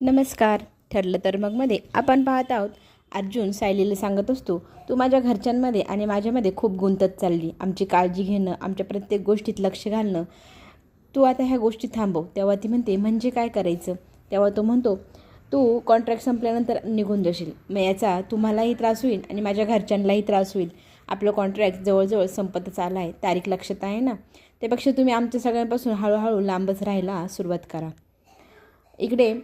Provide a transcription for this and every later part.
नमस्कार. ठरलं तर मगमध्ये आपण पाहत आहोत. अर्जुन सायलीला सांगत असतो तू माझ्या घरच्यांमध्ये आणि माझ्यामध्ये खूप गुंतत चालली. आमची काळजी घेणं आमच्या प्रत्येक गोष्टीत लक्ष घालणं. तू आता ह्या गोष्टी थांबव. तेव्हा ती म्हणते म्हणजे काय करायचं? तेव्हा तो म्हणतो तू कॉन्ट्रॅक्ट संपल्यानंतर निघून जाशील. मग याचा तुम्हालाही त्रास होईल आणि माझ्या घरच्यांनाही त्रास होईल. आपलं कॉन्ट्रॅक्ट जवळजवळ संपतच आला आहे. तारीख लक्षात आहे ना? त्यापेक्षा तुम्ही आमच्या सगळ्यांपासून हळूहळू लांबच राहायला सुरुवात करा. इकडे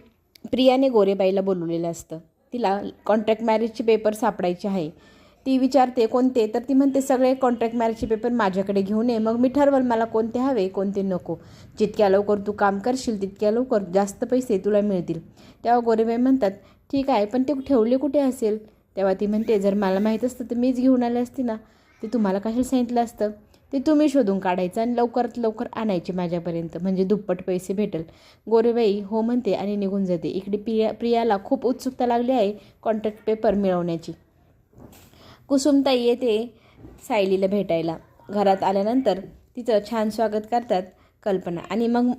प्रियाने गोरेबाईला बोलवलेलं असतं. तिला कॉन्ट्रॅक्ट मॅरेजचे पेपर सापडायचे आहे. ती विचारते कोणते? तर ती म्हणते सगळे कॉन्ट्रॅक्ट मॅरेजचे पेपर माझ्याकडे घेऊन ये. मग मी ठरवल मला कोणते हवे कोणते नको? जितक्या लवकर तू काम करशील तितक्या लवकर जास्त पैसे तुला मिळतील. तेव्हा गोरेबाई म्हणतात ठीक आहे पण ते ठेवले कुठे असेल? तेव्हा ती म्हणते जर मला माहीत असतं तर मीच घेऊन आले असते ना. ते तुम्हाला कशाला सांगितलं असतं? ते तुम्ही शोधून काढायचं आणि लवकरात लवकर आणायचे माझ्यापर्यंत. म्हणजे दुप्पट पैसे भेटेल. गोरेबाई हो म्हणते आणि निघून जाते. इकडे प्रिया प्रियाला खूप उत्सुकता लागली आहे कॉन्ट्रॅक्ट पेपर मिळवण्याची. कुसुमताई येते सायलीला भेटायला. घरात आल्यानंतर तिचं छान स्वागत करतात कल्पना. आणि मग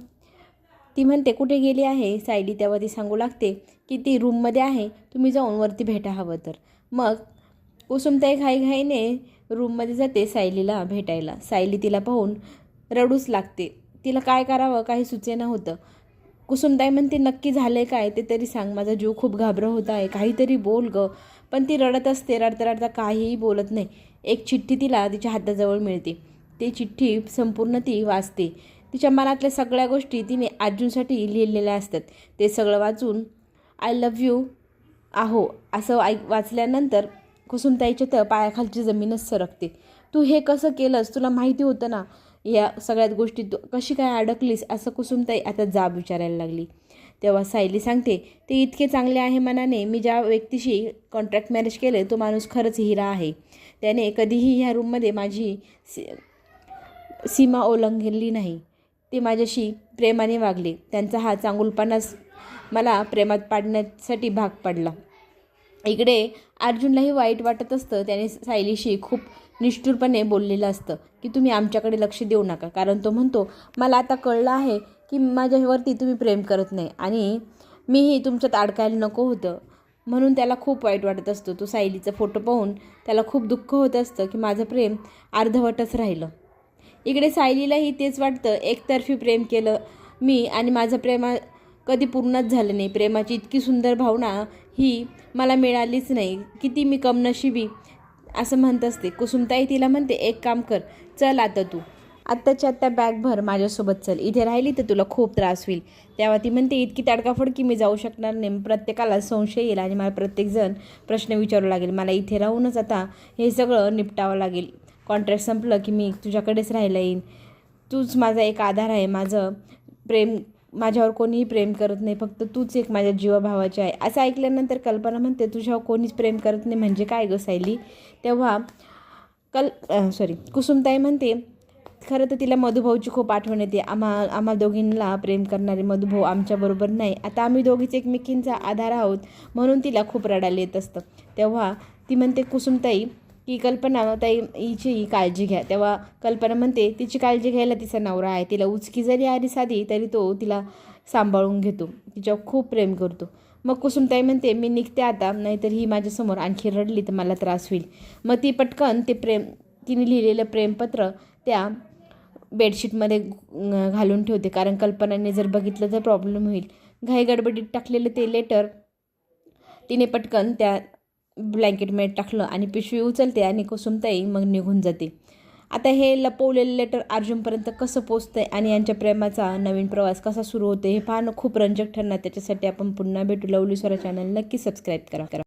ती म्हणते कुठे गेली आहे? सायली तेव्हा ती सांगू लागते की ती रूममध्ये आहे. तुम्ही जाऊन वरती भेटा हवं तर. मग कुसुमताई घाईघाईने रूममध्ये जाते सायलीला भेटायला. सायली तिला पाहून रडूच लागते. तिला काय करावं काही सुचेना होतं. कुसुमताई म्हणते नक्की झालं काय? ते तरी सांग. माझा जीव खूप घाबरं होत आहे. काहीतरी बोल ग. पण ती रडत असते रडता रडता काहीही बोलत नाही. एक चिठ्ठी तिला तिच्या हाताजवळ मिळते. ती चिठ्ठी संपूर्ण ती वाचते. तिच्या मनातल्या सगळ्या गोष्टी तिने अर्जुनसाठी लिहिलेल्या असतात. ते सगळं वाचून आय लव्ह यू आहो असं ऐक वाचल्यानंतर कुसुमताईच्या तर पायाखालची जमीनच सरकते. तू हे कसं केलंस? तुला माहिती होतं ना? या सगळ्यात गोष्टी तू कशी काय अडकलीस? असं कुसुमताई आता जाब विचारायला लागली. तेव्हा सायली सांगते ते इतके चांगले आहे मनाने मी ज्या व्यक्तीशी कॉन्ट्रॅक्ट मॅरेज केले तो माणूस खरंच हिरा आहे. त्याने कधीही ह्या रूममध्ये माझी सी सीमा ओलांघली नाही. ते माझ्याशी प्रेमाने वागले. त्यांचा हा चांगुलपणाच मला प्रेमात पाडण्यासाठी भाग पडला. इकडे अर्जुनलाही वाईट वाटत असतं. त्याने सायलीशी खूप निष्ठुरपणे बोललेलं असतं की तुम्ही आमच्याकडे लक्ष देऊ नका. कारण तो म्हणतो मला आता कळलं आहे की माझ्यावरती तुम्ही प्रेम करत नाही आणि मीही तुमच्यात अडकायला नको होतं. म्हणून त्याला खूप वाईट वाटत असतो. तो सायलीचा फोटो पाहून त्याला खूप दुःख होत असतं की माझं प्रेम अर्धवटच राहिलं. इकडे सायलीलाही तेच वाटतं एकतर्फी प्रेम केलं मी आणि माझं प्रेमा कधी पूर्णच झालं नाही. प्रेमाची इतकी सुंदर भावना ही मला मिळालीच नाही. किती मी कमनशिबी असं म्हणत असते. कुसुमताई तिला म्हणते एक काम कर चल आता तू. आत्ताच्या आत्ता बॅग भर माझ्यासोबत चल. इथे राहिली तर तुला खूप त्रास होईल. तेव्हा ती म्हणते इतकी तडकाफडकी मी जाऊ शकणार नाही. प्रत्येकाला संशय येईल आणि मला प्रत्येकजण प्रश्न विचारू लागेल. मला इथे राहूनच आता हे सगळं निपटावं लागेल. कॉन्ट्रॅक्ट संपलं की मी तुझ्याकडेच राहायला येईन. तूच माझा एक आधार आहे. माझं प्रेम माझ्यावर कोणीही प्रेम करत नाही फक्त तूच एक माझ्या जीवभावाची आहे. असं ऐकल्यानंतर कल्पना म्हणते तुझ्यावर कोणीच प्रेम करत नाही म्हणजे काय गं सायली? तेव्हा कल सॉरी कुसुमताई म्हणते खरं तर तिला मधुभाऊची खूप आठवण येते. आम्हा आम्हा दोघींना प्रेम करणारे मधुभाऊ आमच्याबरोबर नाही. आता आम्ही दोघीच एकमेकींचा आधार आहोत म्हणून तिला खूप रडायला येत असतं. तेव्हा ती म्हणते कुसुमताई की कल्पना ताई हिची काळजी घ्या. तेव्हा कल्पना म्हणते तिची काळजी घ्यायला तिचा नवरा आहे. तिला उचकी जरी आली साधी तरी तो तिला सांभाळून घेतो. तिच्यावर खूप प्रेम करतो. मग कुसुमताई म्हणते मी निघते आता नाहीतर ही माझ्यासमोर आणखी रडली तर मला त्रास होईल. मग ती पटकन ते प्रेम तिने लिहिलेलं प्रेमपत्र त्या बेडशीटमध्ये घालून ठेवते. कारण कल्पनाने जर बघितलं तर प्रॉब्लेम होईल. घाई गडबडीत टाकलेलं ते लेटर तिने पटकन त्या ब्लँकेटमध्ये टाकलं आणि पिशवी उचलते आणि कुसुमताई मग निघून जाते. आता हे लपवलेलं लेटर अर्जुनपर्यंत कसं पोचतं आहे आणि यांच्या प्रेमाचा नवीन प्रवास कसा सुरू होतो हे पाहणं खूप रंजक ठरणार. त्याच्यासाठी आपण पुन्हा भेटू. लवली स्वरा चॅनल नक्की सबस्क्राईब करा करा.